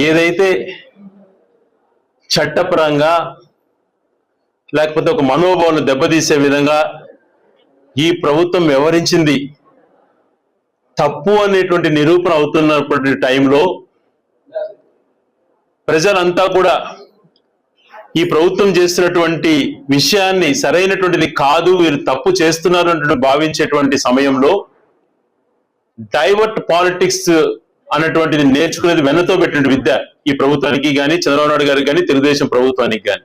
ఏదైతే చట్టపరంగా లేకపోతే ఒక మనోభావాలను దెబ్బతీసే విధంగా ఈ ప్రభుత్వం వ్యవహరించింది తప్పు అనేటువంటి నిరూపణ అవుతున్నటువంటి టైంలో ప్రజలంతా కూడా ఈ ప్రభుత్వం చేస్తున్నటువంటి విషయాన్ని సరైనటువంటిది కాదు వీరు తప్పు చేస్తున్నారు భావించేటువంటి సమయంలో డైవర్ట్ పాలిటిక్స్ అన్నటువంటిది నేర్చుకునేది వెన్నతో పెట్టిన విద్య ఈ ప్రభుత్వానికి కానీ చంద్రబాబు నాయుడు గారికి కానీ తెలుగుదేశం ప్రభుత్వానికి కానీ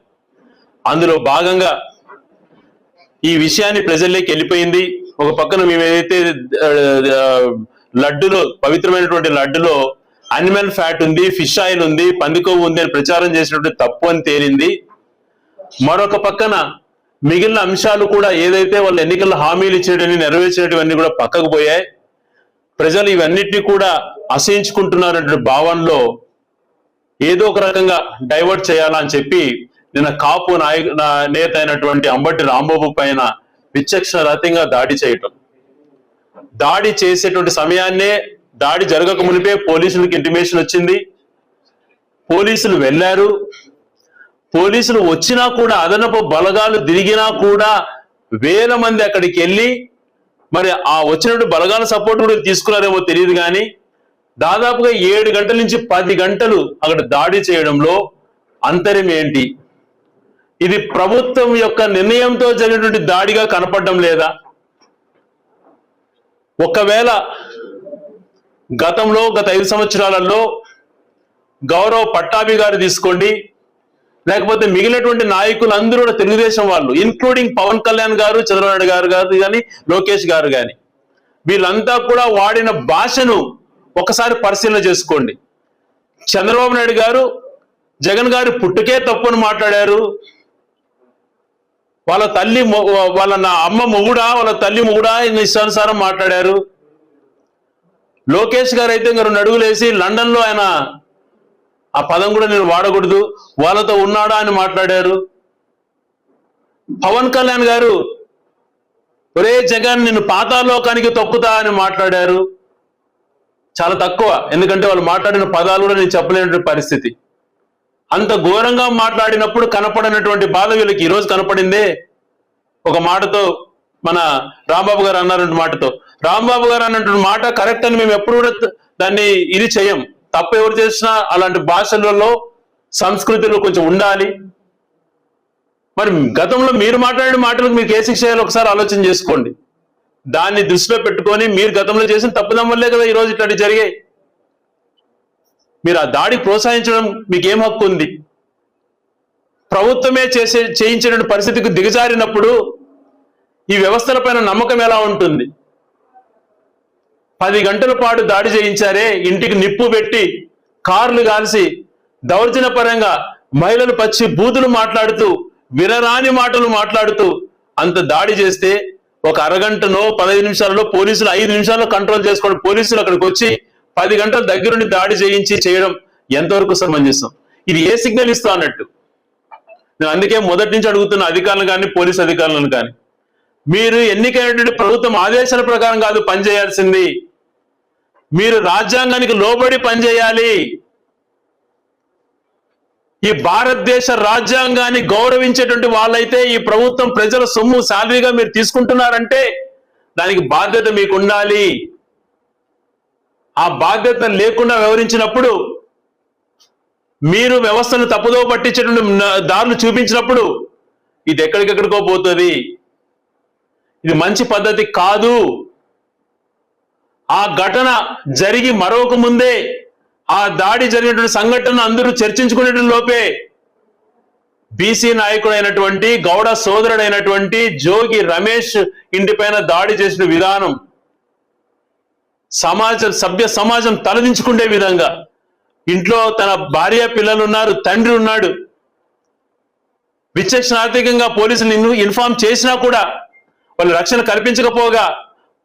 అందులో భాగంగా ఈ విషయాన్ని ప్రజల్లోకి వెళ్ళిపోయింది. ఒక పక్కన మేము ఏదైతే లడ్డులో పవిత్రమైనటువంటి లడ్డులో అనిమల్ ఫ్యాట్ ఉంది ఫిష్ ఆయిల్ ఉంది పందికొవ్వు ఉంది అని ప్రచారం చేసినటువంటి తప్పు అని తేలింది. మరొక పక్కన మిగిలిన అంశాలు కూడా ఏదైతే వాళ్ళు ఎన్నికల్లో హామీలు ఇచ్చేటవి నెరవేర్చేటివన్నీ కూడా పక్కకు పోయాయి. ప్రజలు ఇవన్నిటిని కూడా అసహించుకుంటున్నారనే భావనలో ఏదో ఒక రకంగా డైవర్ట్ చేయాలని చెప్పి నిన్న కాపు నాయకు నా నేత అయినటువంటి అంబటి రాంబాబు పైన విచక్షణ రహితంగా దాడి చేయటం. దాడి చేసేటువంటి సమయాన్నే దాడి జరగక మునిపే పోలీసులకు ఇంటిమేషన్ వచ్చింది. పోలీసులు వెళ్ళారు. పోలీసులు వచ్చినా కూడా అదనపు బలగాలు తిరిగినా కూడా వేల మంది అక్కడికి వెళ్ళి మరి ఆ వచ్చినట్టు బలగాల సపోర్ట్ కూడా తీసుకున్నారేమో తెలియదు కానీ దాదాపుగా ఏడు గంటల నుంచి పది గంటలు అక్కడ దాడి చేయడంలో అంతరం ఏంటి? ఇది ప్రభుత్వం యొక్క నిర్ణయంతో జరిగినటువంటి దాడిగా కనపడడం లేదా? ఒకవేళ గతంలో గత ఐదు సంవత్సరాలలో గౌరవ పట్టాభి గారు తీసుకోండి లేకపోతే మిగిలినటువంటి నాయకులు అందరూ కూడా తెలుగుదేశం వాళ్ళు ఇన్క్లూడింగ్ పవన్ కళ్యాణ్ గారు చంద్రబాబు గారు గారు కానీ లోకేష్ గారు కానీ వీళ్ళంతా కూడా వాడిన భాషను ఒకసారి పరిశీలన చేసుకోండి. చంద్రబాబు నాయుడు గారు జగన్ గారు పుట్టుకే తప్పుని మాట్లాడారు. వాళ్ళ తల్లి వాళ్ళ నా అమ్మ మొగుడా వాళ్ళ తల్లి మొగుడా ఇష్టానుసారం మాట్లాడారు. లోకేష్ గారు అయితే ఇంకా రెండు అడుగులేసి లండన్లో లండన్లో ఆయన ఆ పదం కూడా నేను వాడకూడదు వాళ్ళతో ఉన్నాడా అని మాట్లాడారు. పవన్ కళ్యాణ్ గారు ఒరే జగన్ నిన్ను పాతాలోకానికి తొక్కుతా అని మాట్లాడారు. చాలా తక్కువ. ఎందుకంటే వాళ్ళు మాట్లాడిన పదాలు కూడా నేను చెప్పలేనటువంటి పరిస్థితి. అంత ఘోరంగా మాట్లాడినప్పుడు కనపడినటువంటి బాధ వీళ్ళకి ఈరోజు కనపడిందే. ఒక మాటతో మన రాంబాబు గారు అన్నారంటే మాటతో. రాంబాబు గారు అన్నటువంటి మాట కరెక్ట్ అని మేము ఎప్పుడు కూడా దాన్ని ఇది చేయం. తప్ప ఎవరు చేసినా అలాంటి భాషలలో సంస్కృతిలో కొంచెం ఉండాలి. మరి గతంలో మీరు మాట్లాడిన మాటలకు మీకు ఏ శిక్ష చేయాలో ఒకసారి ఆలోచన చేసుకోండి. దాన్ని దృష్టిలో పెట్టుకొని మీరు గతంలో చేసిన తప్పుదం వల్లే కదా ఈ రోజు జరిగాయి. మీరు ఆ దాడి ప్రోత్సహించడం మీకేం హక్కు ఉంది? ప్రభుత్వమే చేసే చేయించిన పరిస్థితికి దిగజారినప్పుడు ఈ వ్యవస్థలపైన నమ్మకం ఎలా ఉంటుంది? పది గంటల పాటు దాడి చేయించారే ఇంటికి నిప్పు పెట్టి కార్లు కాల్చి దౌర్జన్యపరంగా మహిళలు పచ్చి బూతులు మాట్లాడుతూ వినరాని మాటలు మాట్లాడుతూ అంత దాడి చేస్తే ఒక అరగంటనో పదహైదు నిమిషాలలో పోలీసులు ఐదు నిమిషాల్లో కంట్రోల్ చేసుకోవడం పోలీసులు అక్కడికి వచ్చి పది గంటల దగ్గరుండి దాడి చేయించి చేయడం ఎంతవరకు సమంజసం? ఇది ఏ సిగ్నల్ ఇస్తా అన్నట్టు? నేను అందుకే మొదటి నుంచి అడుగుతున్న అధికారులు కానీ పోలీస్ అధికారులను కానీ మీరు ఎన్నికైనటువంటి ప్రభుత్వం ఆదేశాల ప్రకారం కాదు పనిచేయాల్సింది. మీరు రాజ్యాంగానికి లోబడి పనిచేయాలి. ఈ భారతదేశ రాజ్యాంగాన్ని గౌరవించేటువంటి వాళ్ళైతే ఈ ప్రభుత్వం ప్రజల సొమ్ము శాలరీగా మీరు తీసుకుంటున్నారంటే దానికి బాధ్యత మీకు ఉండాలి ఆ బాధ్యత లేకుండా వ్యవహరించినప్పుడు మీరు వ్యవస్థను తప్పుదో పట్టించేటువంటి దారులు చూపించినప్పుడు ఇది ఎక్కడికెక్కడికో పోతుంది. ఇది మంచి పద్ధతి కాదు. ఆ ఘటన జరిగి మరొక ముందే ఆ దాడి జరిగినటువంటి సంఘటన అందరూ చర్చించుకునేటువంటి లోపే బీసీ నాయకుడైనటువంటి గౌడ సోదరుడైనటువంటి జోగి రమేష్ ఇంటిపైన దాడి చేసిన విధానం సమాజం సభ్య సమాజం తలదించుకునే విధంగా. ఇంట్లో తన భార్య పిల్లలు ఉన్నారు తండ్రి ఉన్నాడు. విచక్షణార్థికంగా పోలీసులు ఇన్- ఇన్ఫార్మ్ చేసినా కూడా వాళ్ళు రక్షణ కల్పించకపోగా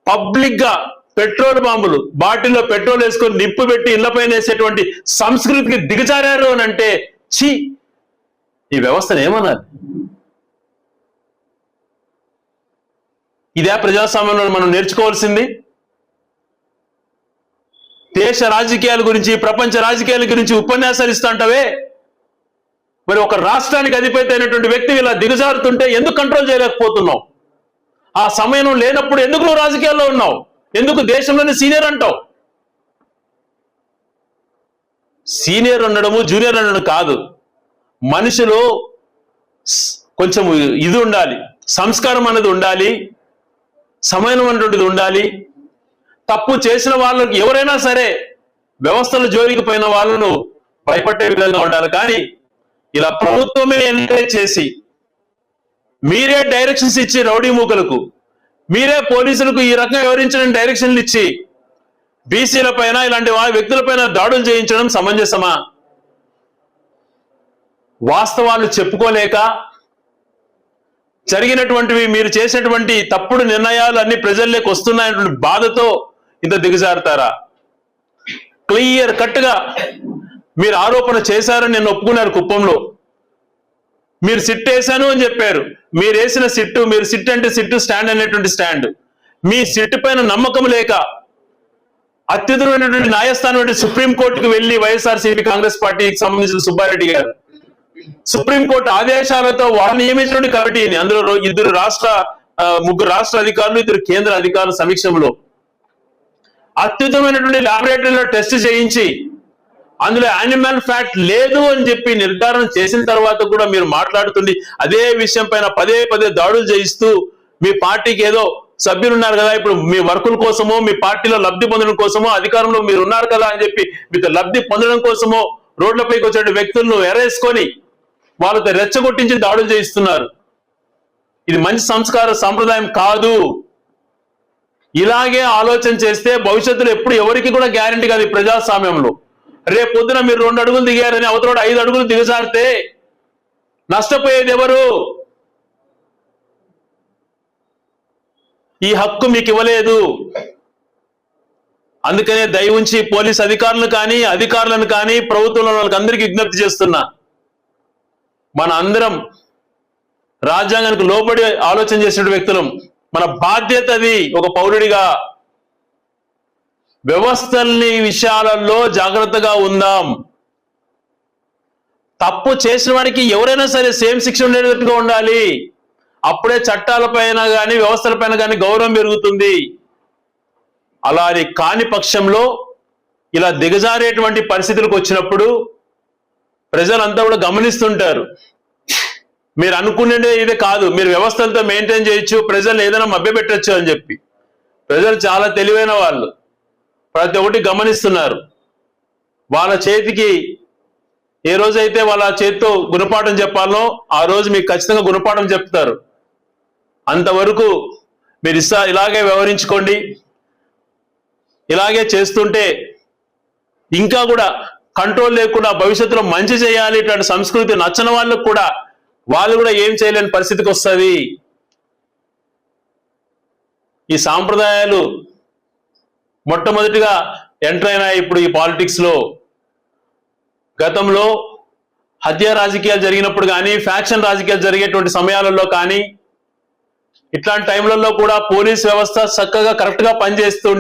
పబ్లిక్గా పెట్రోల్ బాంబులు. బాటిల్లో పెట్రోల్ వేసుకొని నిప్పు పెట్టి ఇళ్ళపైన వేసేటువంటి సంస్కృతికి దిగజారారు అని అంటే ఛీ! ఈ వ్యవస్థను ఏమన్నారు ఇదే ప్రజాస్వామ్యంలో మనం నేర్చుకోవాల్సింది. దేశ రాజకీయాల గురించి ప్రపంచ రాజకీయాల గురించి ఉపన్యాసాలు ఇస్తుంటావే మరి ఒక రాష్ట్రానికి అధిపతి అయినటువంటి వ్యక్తి ఇలా దిగజారుతుంటే ఎందుకు కంట్రోల్ చేయలేకపోతున్నావు? ఆ సమయం లేనప్పుడు ఎందుకు నువ్వు రాజకీయాల్లో ఉన్నావు? ఎందుకు దేశంలోనే సీనియర్ అంటావు? సీనియర్ ఉండడము జూనియర్ ఉండడం కాదు. మనిషిలో కొంచెం ఇది ఉండాలి. సంస్కారం అనేది ఉండాలి. సమయం అనేటువంటిది ఉండాలి. తప్పు చేసిన వాళ్ళకి ఎవరైనా సరే వ్యవస్థల జోలికి పోయిన వాళ్ళను భయపడే విధంగా ఉండాలి. కానీ ఇలా ప్రభుత్వమే ఎంకరేజ్ చేసి మీరే డైరెక్షన్స్ ఇచ్చి రౌడీ మూకలకు మీరే పోలీసులకు ఈ రకంగా వివరించడం డైరెక్షన్లు ఇచ్చి బీసీల పైన ఇలాంటి వ్యక్తులపైన దాడులు చేయించడం సమంజసమా? వాస్తవాలు చెప్పుకోలేక జరిగినటువంటివి మీరు చేసినటువంటి తప్పుడు నిర్ణయాలు అన్ని ప్రజల్లోకి వస్తున్నాయన్నటువంటి బాధతో ఇంత దిగజారుతారా? క్లియర్ కట్గా మీరు ఆరోపణ చేశారని నేను ఒప్పుకున్నారు కుప్పంలో. మీరు సిట్ వేశాను అని చెప్పారు. మీరు వేసిన సిట్టు మీరు సిట్ అంటే సిట్టు స్టాండ్ అనేటువంటి స్టాండ్. మీ సిట్ పైన నమ్మకం లేక అత్యుతమైనటువంటి న్యాయస్థానం అంటే సుప్రీం కోర్టుకు వెళ్ళి వైఎస్ఆర్సీపీ కాంగ్రెస్ పార్టీకి సంబంధించిన సుబ్బారెడ్డి గారు. సుప్రీంకోర్టు ఆదేశాలతో వాళ్ళు నియమించినటువంటి కమిటీని అందులో ఇద్దరు రాష్ట్ర ముగ్గురు రాష్ట్ర అధికారులు ఇద్దరు కేంద్ర అధికారుల సమీక్షంలో అత్యుత్తమైనటువంటి లాబొరేటరీలో టెస్ట్ చేయించి అందులో యానిమల్ ఫ్యాక్ట్ లేదు అని చెప్పి నిర్ధారణ చేసిన తర్వాత కూడా మీరు మాట్లాడుతుంది అదే విషయం పైన పదే పదే దాడులు చేయిస్తూ మీ పార్టీకి ఏదో సభ్యులు ఉన్నారు కదా ఇప్పుడు మీ వర్కుల కోసమో మీ పార్టీలో లబ్ధి పొందడం కోసమో అధికారంలో మీరు ఉన్నారు కదా అని చెప్పి మీతో లబ్ధి పొందడం కోసమో రోడ్లపైకి వచ్చే వ్యక్తులను ఎరేసుకొని వాళ్ళతో రెచ్చగొట్టించి దాడులు చేయిస్తున్నారు. ఇది మంచి సంస్కార సంప్రదాయం కాదు. ఇలాగే ఆలోచన చేస్తే భవిష్యత్తులో ఎప్పుడు ఎవరికి కూడా గ్యారంటీ కాదు ప్రజాస్వామ్యంలో. రేపు పొద్దున మీరు రెండు అడుగులు దిగారని అవతలోడు ఐదు అడుగులు దిగజారితే నష్టపోయేది ఎవరు? ఈ హక్కు మీకు ఇవ్వలేదు. అందుకనే దయ ఉంచి పోలీస్ అధికారులను కానీ అధికారులను కానీ ప్రభుత్వంలో వాళ్ళకి విజ్ఞప్తి చేస్తున్నా. మన అందరం రాజ్యాంగానికి లోబడి ఆలోచన చేసిన వ్యక్తులం. మన బాధ్యత అది ఒక పౌరుడిగా వ్యవస్థల్ని విషయాలలో జాగ్రత్తగా ఉందాం. తప్పు చేసిన వాడికి ఎవరైనా సరే సేమ్ శిక్ష ఉండేటట్టుగా ఉండాలి. అప్పుడే చట్టాలపైన కానీ వ్యవస్థలపైన కానీ గౌరవం పెరుగుతుంది. అలా కాని పక్షంలో ఇలా దిగజారేటువంటి పరిస్థితులకు వచ్చినప్పుడు ప్రజలంతా కూడా గమనిస్తుంటారు. మీరు అనుకునేది ఇది కాదు. మీరు వ్యవస్థలతో మెయింటైన్ చేయొచ్చు ప్రజలు ఏదైనా మభ్యపెట్టచ్చు అని చెప్పి. ప్రజలు చాలా తెలివైన వాళ్ళు. ప్రతి ఒక్కటి గమనిస్తున్నారు. వాళ్ళ చేతికి ఏ రోజైతే వాళ్ళ చేతితో గుణపాఠం చెప్పాలో ఆ రోజు మీకు ఖచ్చితంగా గుణపాఠం చెప్తారు. అంతవరకు మీరు ఇస్తా ఇలాగే వ్యవహరించుకోండి. ఇలాగే చేస్తుంటే ఇంకా కూడా కంట్రోల్ లేకుండా భవిష్యత్తులో మంచి చేయాలి ఇట్లాంటి సంస్కృతి నచ్చని వాళ్ళకు కూడా వాళ్ళు కూడా ఏం చేయలేని పరిస్థితికి వస్తుంది. ఈ సాంప్రదాయాలు మొట్టమొదటిగా ఎంటర్ అయిన ఇప్పుడు ఈ పాలిటిక్స్లో గతంలో హత్య రాజకీయాలు జరిగినప్పుడు కానీ ఫ్యాక్షన్ రాజకీయాలు జరిగేటువంటి సమయాలలో కానీ ఇట్లాంటి టైంలలో కూడా పోలీస్ వ్యవస్థ చక్కగా కరెక్ట్గా పనిచేస్తుండే